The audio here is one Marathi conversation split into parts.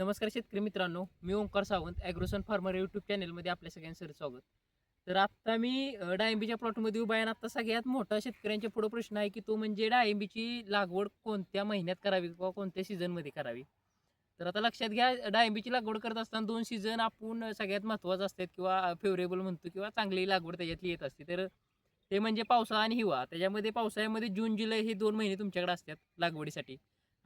नमस्कार शेतकरी मित्रांनो मी Omkar Sawant Agrosan farmer YouTube चॅनलमध्ये आपल्या सगळ्यांचं स्वागत. तर आत्ता मी डाळिंबीच्या प्लॉटमध्ये उभा आहे आणि आत्ता सगळ्यात मोठा शेतकऱ्यांच्या पुढे प्रश्न आहे की तो म्हणजे डाळिंबीची लागवड कोणत्या महिन्यात करावी किंवा कोणत्या सीझनमध्ये करावी? तर आता लक्षात घ्या डाळिंबीची लागवड करत असताना दोन सीझन आपण सगळ्यात महत्त्वाचं असतात किंवा फेवरेबल म्हणतो किंवा चांगली लागवड त्याच्यातली येत असते. तर ते म्हणजे पावसाळा आणि हिवाळा. त्याच्यामध्ये पावसाळ्यामध्ये जून जुलै हे दोन महिने तुमच्याकडे असतात लागवडीसाठी.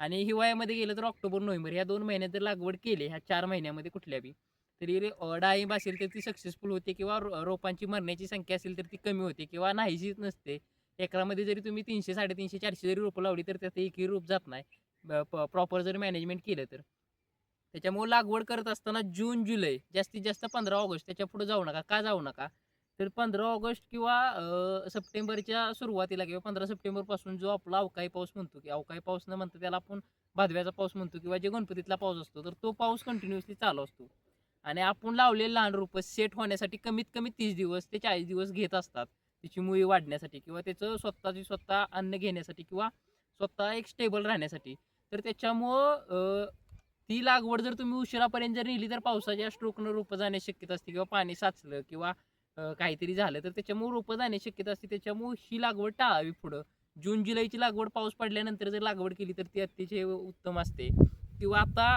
आणि हिवाळ्यामध्ये गेलं तर ऑक्टोबर नोव्हेंबर ह्या दोन महिन्यात जर लागवड केली ह्या चार महिन्यामध्ये कुठल्या बी तरी डाळिंब असेल तर ती सक्सेसफुल होते किंवा रो- रोपांची मरण्याची संख्या असेल तर ती कमी होते किंवा नाहीशीच नसते. एकरामध्ये जरी तुम्ही तीनशे साडेतीनशे चारशे जरी रोपं लावली तर त्यात एकही रोप जात नाही. प्रॉपर जर मॅनेजमेंट केलं तर. त्याच्यामुळे लागवड करत असताना जून जुलै जास्तीत जास्त पंधरा ऑगस्ट त्याच्या पुढे जाऊ नका. का जाऊ नका? तर पंधरा ऑगस्ट किंवा सप्टेंबरच्या सुरुवातीला किंवा पंधरा सप्टेंबरपासून जो आपला अवकाळी पाऊस म्हणतो की अवकाळी पाऊस न म्हणतो त्याला आपण भादव्याचा पाऊस म्हणतो किंवा जे गणपतीतला पाऊस असतो तर तो पाऊस कंटिन्युअसली चालू असतो. आणि आपण लावलेले लहान रोपं सेट होण्यासाठी कमीत कमी तीस दिवस ते चाळीस दिवस घेत असतात. त्याची मुळी वाढण्यासाठी किंवा त्याचं स्वतःची स्वतः अन्न घेण्यासाठी किंवा स्वतः एक स्टेबल राहण्यासाठी. तर त्याच्यामुळं ती लागवड जर तुम्ही उशिरापर्यंत जर नेली तर पावसाच्या स्ट्रोकनं रोपं जाण्याची शक्यता असते किंवा पाणी साचलं किंवा काहीतरी झालं तर त्याच्यामुळे रोपं जाण्याची शक्यता असते. त्याच्यामुळे ही लागवड टाळावी पुढं. जून जुलैची लागवड पाऊस पडल्यानंतर जर लागवड केली तर ती अतिशय उत्तम असते. किंवा आता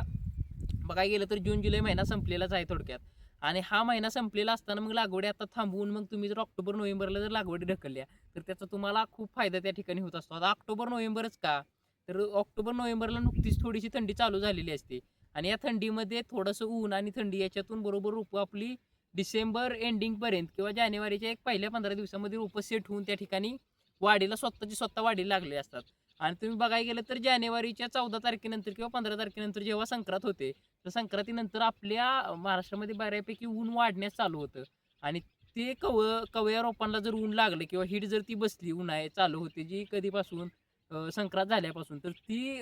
बघायला गेलं तर जून जुलै महिना संपलेलाच आहे थोडक्यात. आणि हा महिना संपलेला असताना मग लागवडी आता थांबवून मग तुम्ही जर ऑक्टोबर नोव्हेंबरला जर लागवडी ढकलल्या तर त्याचा तुम्हाला खूप फायदा त्या ठिकाणी होत असतो. आता ऑक्टोबर नोव्हेंबरच का? तर ऑक्टोबर नोव्हेंबरला नुकतीच थोडीशी थंडी चालू झालेली असते. आणि या थंडीमध्ये थोडंसं ऊन आणि थंडी याच्यातून बरोबर रोपं आपली डिसेंबर एंडिंगपर्यंत किंवा जानेवारीच्या एक पहिल्या पंधरा दिवसामध्ये रोपं सेट होऊन त्या ठिकाणी वाढीला स्वतःची स्वतः वाढीला लागले असतात. आणि तुम्ही बघायला गेलं तर जानेवारीच्या चौदा तारखेनंतर किंवा पंधरा तारखेनंतर जेव्हा संक्रांत होते तर संक्रांतीनंतर आपल्या महाराष्ट्रामध्ये बऱ्यापैकी ऊन वाढण्यास चालू होतं. आणि ते कव कवया रोपांना जर ऊन लागलं किंवा हीट जर ती बसली उन्हाळे चालू होते जी कधीपासून संक्रांत झाल्यापासून तर ती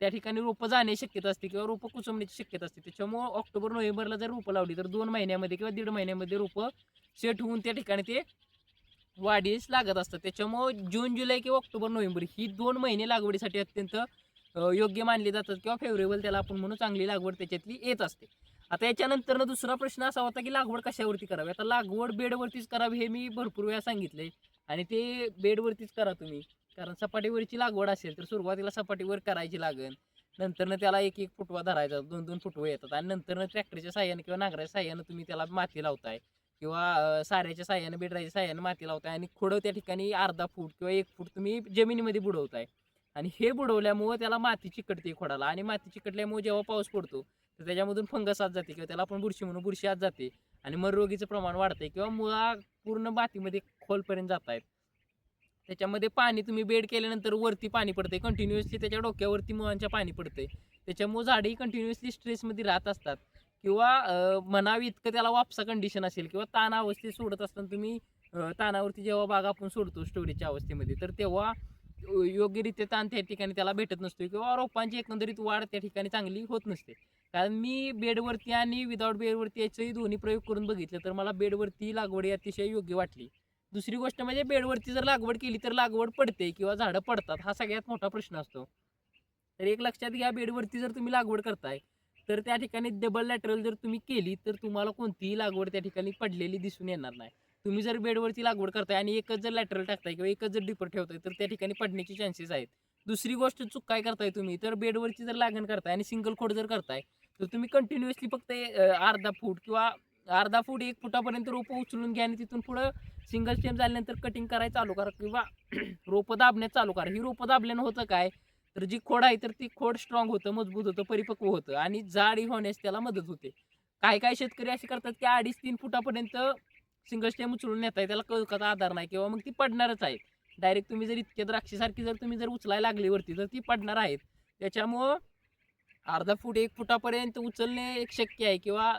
त्या ठिकाणी रोपं जाण्याची शक्यता असते किंवा रोपं कुचमण्याची शक्यता असते. त्याच्यामुळं ऑक्टोबर नोव्हेंबरला जर रोपं लावली तर दोन महिन्यामध्ये किंवा दीड महिन्यामध्ये रोपं सेट होऊन त्या ठिकाणी ते वाढीस लागत असतात. त्याच्यामुळं जून जुलै किंवा ऑक्टोबर नोव्हेंबर ही दोन महिने लागवडीसाठी अत्यंत योग्य मानले जातात किंवा फेवरेबल त्याला आपण म्हणून चांगली लागवड त्याच्यातली येत असते. आता याच्यानंतर दुसरा प्रश्न असा होता की लागवड कशावरती करावी? आता लागवड बेडवरतीच करावी हे मी भरपूर वेळा सांगितले आणि ते बेडवरतीच करा तुम्ही. कारण सपाटीवरची लागवड असेल तर सुरुवातीला सपाटीवर करायची लागेल. नंतरनं त्याला एक एक फुटवा धरायचा दोन दोन फुटवे येतात आणि नंतरनं ट्रॅक्टरच्या साह्यानं किंवा नांगराच्या साह्यानं तुम्ही त्याला माती लावताय किंवा साऱ्याच्या साह्यानं बेडराच्या साह्यानं माती लावताय आणि खोडं त्या ठिकाणी अर्धा फूट किंवा एक फूट तुम्ही जमिनीमध्ये बुडवताय. आणि हे बुडवल्यामुळं त्याला माती चिकटते खोडाला आणि माती चिकटल्यामुळे जेव्हा पाऊस पडतो तर त्याच्यामधून फंगस आत जाते किंवा त्याला आपण बुरशी म्हणून बुरशी आत जाते आणि मररोगीचं प्रमाण वाढतंय किंवा मुळा पूर्ण मातीमध्ये खोलपर्यंत जात आहेत त्याच्यामध्ये पाणी तुम्ही बेड केल्यानंतर वरती पाणी पडते कंटिन्युअसली त्याच्या डोक्यावरती मुळांच्या पाणी पडते त्याच्यामुळे झाडही कंटिन्युअसली स्ट्रेसमध्ये राहत असतात. किंवा म्हणावी इतकं त्याला वापसा कंडिशन असेल किंवा ताण अवस्थेत सोडत असताना तुम्ही ताणावरती जेव्हा बाग आपण सोडतो स्टोरेजच्या अवस्थेमध्ये तर तेव्हा योग्यरित्या ताण त्या ठिकाणी त्याला भेटत नसतो किंवा रोपांची एकंदरीत वाढ त्या ठिकाणी चांगली होत नसते. कारण मी बेडवरती आणि विदाऊट बेडवरती याचंही दोन्ही प्रयोग करून बघितलं तर मला बेडवरती लागवड अतिशय योग्य वाटली. दुसरी गोष्ट म्हणजे बेडवरती जर लागवड केली तर लागवड पडते किंवा झाडं पडतात हा सगळ्यात मोठा प्रश्न असतो. तर एक लक्षात घ्या बेडवरती जर तुम्ही लागवड करताय तर त्या ठिकाणी डबल लॅटरल जर तुम्ही केली तर तुम्हाला कोणतीही लागवड त्या ठिकाणी पडलेली दिसून येणार नाही. तुम्ही जर बेडवरती लागवड करताय आणि एकच जर लॅटरल टाकताय किंवा एकच जर डिपर ठेवताय तर त्या ठिकाणी पडण्याचे चान्सेस आहेत. दुसरी गोष्ट चूक काय करताय तुम्ही? तर बेडवरची जर लागण करताय आणि सिंगल खोड जर करताय तर तुम्ही कंटिन्युअसली फक्त अर्धा फूट किंवा अर्धा फूट एक फुटापर्यंत रोपं उचलून घ्या आणि तिथून पुढं सिंगल स्टेम झाल्यानंतर कटिंग करायला चालू करा किंवा रोपं दाबण्यात चालू करा. ही रोपं दाबल्यानं होतं काय? तर जी खोड आहे तर ती खोड स्ट्रॉंग होतं मजबूत होतं परिपक्व होतं आणि जाडी होण्यास त्याला मदत होते. काही काही शेतकरी असे करतात की अडीच तीन फुटापर्यंत सिंगल स्टेम उचलून नेताय त्याला कळकाचा आधार नाही किंवा मग ती पडणारच आहे. डायरेक्ट तुम्ही जर इतक्या द्राक्षीसारखी जर तुम्ही जर उचलायला लागली वरती तर ती पडणार आहेत. त्याच्यामुळं अर्धा फूट एक फुटापर्यंत उचलणे एक शक्य आहे किंवा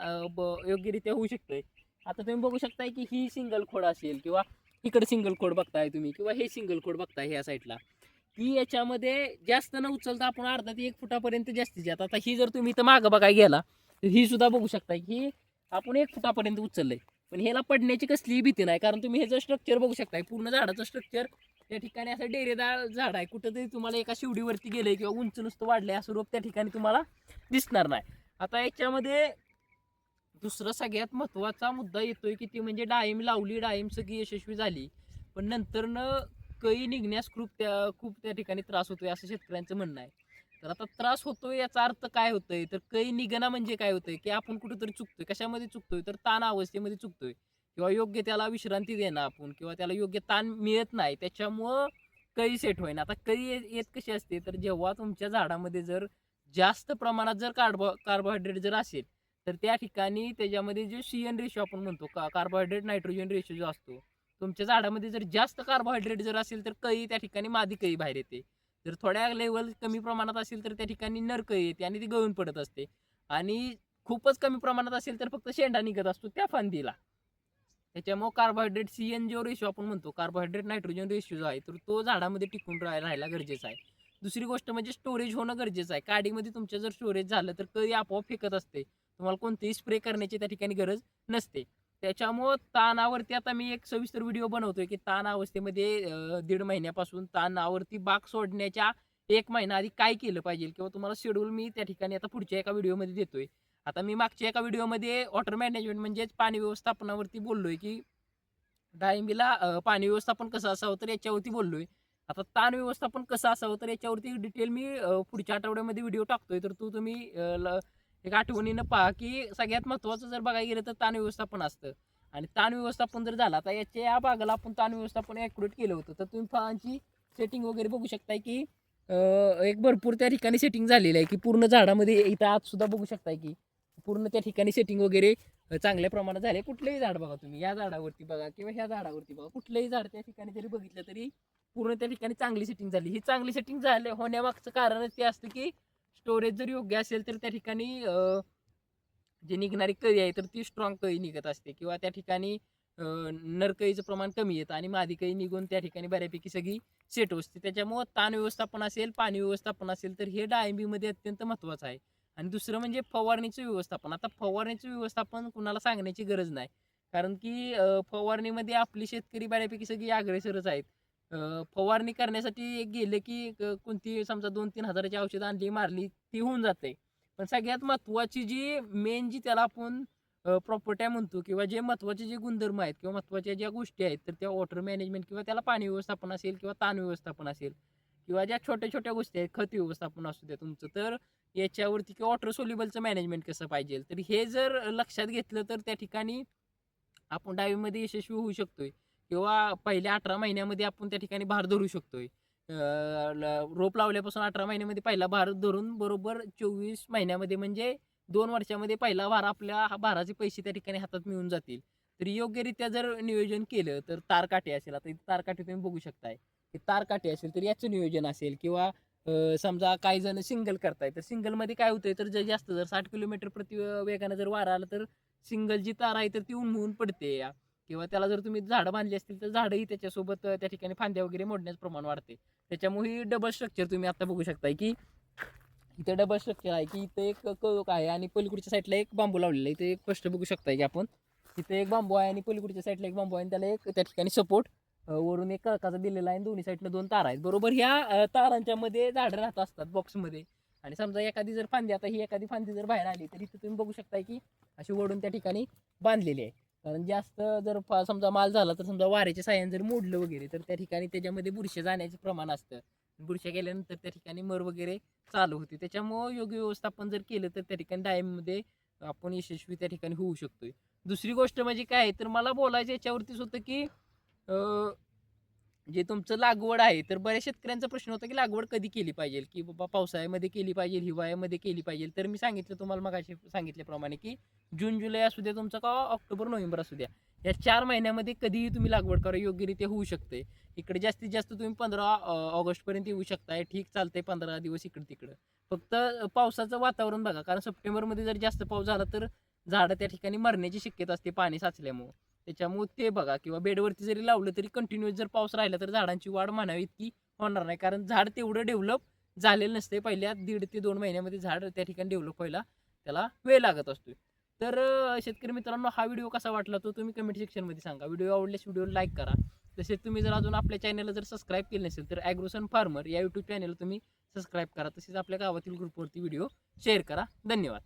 योग्यरित्या होऊ शकतंय. आता तुम्ही बघू शकताय की ही सिंगल खोड असेल किंवा इकडे सिंगल खोड बघताय तुम्ही किंवा हे सिंगल खोड बघताय ह्या साईडला की याच्यामध्ये जास्त न उचलता आपण अर्धा ते एक फुटापर्यंत जास्तीत जात आता ही जर तुम्ही इथं मागं बघायला गेला तर ही सुद्धा बघू शकताय की आपण एक फुटापर्यंत उचललंय. पण ह्याला पडण्याची कसलीही भीती नाही कारण तुम्ही ह्याचं स्ट्रक्चर बघू शकताय. पूर्ण झाडाचं स्ट्रक्चर त्या ठिकाणी असं डेरेदार झाड आहे. कुठंतरी तुम्हाला एका शिवडीवरती गेलंय किंवा उंच नुसतं वाढलं असं रोप त्या ठिकाणी तुम्हाला दिसणार नाही. आता याच्यामध्ये दुसरा सगळ्यात महत्त्वाचा मुद्दा येतोय की ती म्हणजे डाळिंब लावली डाळिंब सगळी यशस्वी झाली. पण नंतरनं कळी निघण्यास खूप त्या खूप त्या ठिकाणी त्रास होतोय असं शेतकऱ्यांचं म्हणणं आहे. तर आता त्रास होतोय याचा अर्थ काय होतोय? तर कळी निघणं म्हणजे काय होतंय? की आपण कुठेतरी चुकतोय. कशामध्ये चुकतोय? तर ताण अवस्थेमध्ये चुकतोय. किंवा योग्य त्याला विश्रांती देणं आपण किंवा त्याला योग्य ताण मिळत नाही त्याच्यामुळं कळी सेट होईना. आता कळी येत कशी असते तर जेव्हा तुमच्या झाडामध्ये जर जास्त प्रमाणात जर कार्बो कार्बोहायड्रेट जर असेल तर त्या ठिकाणी त्याच्यामध्ये जे सी एन रेशो आपण म्हणतो का कार्बोहायड्रेट नायट्रोजन रेशो जो असतो तुमच्या झाडामध्ये जर जास्त कार्बोहायड्रेट जर असेल तर कळी त्या ठिकाणी मादी कळी बाहेर येते. जर थोड्या लेवल कमी प्रमाणात असेल तर त्या ठिकाणी नर कळी येते आणि ती गळून पडत असते. आणि खूपच कमी प्रमाणात असेल तर फक्त शेंडा निघत असतो त्या फांदीला. त्याच्यामुळे कार्बोहायड्रेट सी एन जो रेशो आपण म्हणतो. कार्बोहायड्रेट नायट्रोजन रेशो जो आहे तर तो झाडामध्ये टिकून राहायला राहायला गरजेचा आहे. दुसरी गोष्ट म्हणजे स्टोरेज होणं गरजेचं आहे. काडीमध्ये तुमचं जर स्टोरेज झालं तर कधी आपोआप फेकत असते. तुम्हाला कोणतेही स्प्रे करण्याची त्या ठिकाणी गरज नसते. त्याच्यामुळं ताणावरती आता मी एक सविस्तर व्हिडिओ बनवतोय की ताण अवस्थेमध्ये दीड महिन्यापासून ताणावरती बाग सोडण्याच्या एक महिना आधी काय केलं पाहिजे किंवा तुम्हाला शेड्यूल मी त्या ठिकाणी आता पुढच्या एका व्हिडिओमध्ये देतोय. आता मी मागच्या एका व्हिडिओमध्ये वॉटर मॅनेजमेंट म्हणजेच पाणी व्यवस्थापनावरती बोललोय की डाळिंबीला पाणी व्यवस्थापन कसं असावं तर याच्यावरती बोललोय. आता ताण व्यवस्थापन कसं असावं तर याच्यावरती डिटेल मी पुढच्या आठवड्यामध्ये व्हिडिओ टाकतोय. तर तू तुम्ही एक आठवणीनं पहा की सगळ्यात महत्त्वाचं जर बघायला गेलं तर ताण व्यवस्थापन असतं. आणि ताण व्यवस्थापन जर झालं तर याच्या या भागाला आपण ताण व्यवस्थापन ॲक्युरेट केलं होतं. तर तुम्ही फळांची सेटिंग वगैरे बघू शकताय की एक भरपूर त्या ठिकाणी सेटिंग झालेलं आहे की पूर्ण झाडामध्ये इथं आत सुद्धा बघू शकताय की पूर्ण त्या ठिकाणी सेटिंग वगैरे चांगल्या प्रमाणात झाले. कुठलंही झाड बघा तुम्ही. या झाडावरती बघा किंवा ह्या झाडावरती बघा. कुठलंही झाड त्या ठिकाणी जरी बघितलं तरी पूर्ण त्या ठिकाणी चांगली सेटिंग झाली. ही चांगली सेटिंग झाले होण्यामागचं कारणच ते असतं की स्टोरेज जर योग्य असेल तर त्या ठिकाणी जे जी निघणारी कळी आहे तर ती स्ट्रॉंग कळी निघत असते किंवा त्या ठिकाणी नरकळीचं प्रमाण कमी येतं आणि मादी कळी निघून त्या ठिकाणी बऱ्यापैकी सगळी सेट असते त्याच्यामुळं ताण व्यवस्थापन असेल पाणी व्यवस्थापन असेल तर हे डाळिंबीमध्ये अत्यंत महत्त्वाचं आहे. आणि दुसरं म्हणजे फवारणीचं व्यवस्थापन. आता फवारणीचं व्यवस्थापन कुणाला सांगण्याची गरज नाही. कारण की फवारणीमध्ये आपली शेतकरी बऱ्यापैकी सगळी अग्रेसरच आहेत. फवारणी करण्यासाठी एक गेले की कोणती समजा दोन तीन हजाराची औषधं आणली मारली ती होऊन जाते. पण सगळ्यात महत्त्वाची जी मेन जी त्याला आपण प्रॉपर्ट्या म्हणतो किंवा जे महत्त्वाचे जे गुणधर्म आहेत किंवा महत्त्वाच्या ज्या गोष्टी आहेत तर त्या वॉटर मॅनेजमेंट किंवा त्याला पाणी व्यवस्थापन असेल किंवा ताण व्यवस्थापन असेल किंवा ज्या छोट्या छोट्या गोष्टी आहेत खत व्यवस्थापन असू द्या तुमचं. तर याच्यावरती किंवा वॉटर सोल्युबलचं मॅनेजमेंट कसं पाहिजे? तर हे जर लक्षात घेतलं तर त्या ठिकाणी आपण डाळीमध्ये यशस्वी होऊ शकतोय. किंवा पहिल्या अठरा महिन्यामध्ये आपण त्या ठिकाणी भार धरू शकतोय. रोप लावल्यापासून अठरा महिन्यामध्ये पहिला भार धरून बरोबर चोवीस महिन्यामध्ये म्हणजे दोन वर्षामध्ये पहिला भार आपल्या भाराचे पैसे त्या ठिकाणी हातात मिळून जातील. तर योग्यरित्या जर नियोजन केलं तर तारकाठी असेल. आता तारकाठी तुम्ही बघू शकताय. की तारकाठी असेल तर याचं नियोजन असेल किंवा समजा काही जण सिंगल करताय तर सिंगलमध्ये काय होतंय तर जर जास्त जर साठ किलोमीटर प्रति वेगानं जर वारा आला तर सिंगल जी तार आहे तर ती उन्मळून पडते. या किंवा त्याला जर तुम्ही झाडं बांधली असतील तर झाडंही त्याच्यासोबत त्या ठिकाणी फांद्या वगैरे मोडण्याचं प्रमाण वाढते. त्याच्यामुळे डबल स्ट्रक्चर तुम्ही आता बघू शकताय की इथे डबल स्ट्रक्चर आहे की इथे एक कळक आहे आणि पलीकडच्या साईडला एक बांबू लावलेला आहे. इथे एक स्पष्ट बघू शकताय की आपण. तिथे एक बांबू आहे आणि पलीकडच्या साईडला एक बांबू आहे आणि त्याला एक त्या ठिकाणी सपोर्ट वरून एक कळकाचा दिलेला आहे आणि दोन्ही साईडला दोन तार आहेत. बरोबर ह्या तारांच्या मध्ये झाडं राहत असतात बॉक्समध्ये आणि समजा एखादी जर फांदी आता ही एखादी फांदी जर बाहेर आली तर इथे तुम्ही बघू शकता की अशी ओढून त्या ठिकाणी बांधलेली आहे. कारण जास्त जर फा- समजा माल झाला तर समजा वाऱ्याच्या साह्याने जर मोडलं वगैरे तर त्या ठिकाणी त्याच्यामध्ये बुरशी जाण्याचे प्रमाण असतं. बुरशी गेल्यानंतर त्या ठिकाणी मर वगैरे चालू होते. त्याच्यामुळं योग्य व्यवस्थापन जर केलं तर त्या ठिकाणी डायमध्ये आपण यशस्वी त्या ठिकाणी होऊ शकतोय. दुसरी गोष्ट म्हणजे काय तर मला बोलायचं याच्यावरतीच होतं की जे तुमचं लागवड आहे तर बऱ्याच शेतकऱ्यांचा प्रश्न होता की लागवड कधी केली पाहिजे? की बाबा पावसाळ्यामध्ये केली पाहिजे हिवाळ्यामध्ये केली पाहिजे? तर मी सांगितलं तुम्हाला मग सांगितल्याप्रमाणे की जून जुलै असू द्या तुमचा का ऑक्टोबर नोव्हेंबर असू द्या. या चार महिन्यामध्ये कधीही तुम्ही लागवड करा योग्यरित्या होऊ शकते. इकडे जास्तीत जास्त तुम्ही पंधरा ऑगस्टपर्यंत येऊ शकताय ठीक चालतंय पंधरा दिवस इकडे तिकडं फक्त पावसाचं वातावरण बघा कारण सप्टेंबरमध्ये जर जास्त पाऊस झाला तर झाडं त्या ठिकाणी मरण्याची शक्यता असते पाणी साचल्यामुळं. त्याच्यामुळे ते बघा किंवा बेडवरती जरी लावलं तरी कंटिन्युअस जर पाऊस राहिला तर झाडांची वाढ म्हणावी इतकी होणार नाही. कारण झाड तेवढं डेव्हलप झालेलं नसते पहिल्या दीड ते दोन महिन्यामध्ये झाड त्या ठिकाणी डेव्हलप व्हायला त्याला वेळ लागत असतो तर शेतकरी मित्रांनो हा व्हिडिओ कसा वाटला तो तुम्ही कमेंट सेक्शनमध्ये सांगा. व्हिडिओ आवडल्यास व्हिडिओ लाईक करा. तसेच तुम्ही जर अजून आपल्या चॅनलला जर सबस्क्राईब केलं नसेल तर ॲग्रोसन फार्मर या यूट्यूब चॅनलला तुम्ही सबस्क्राईब करा. तसेच आपल्या गावातील ग्रुपवरती व्हिडिओ शेअर करा. धन्यवाद.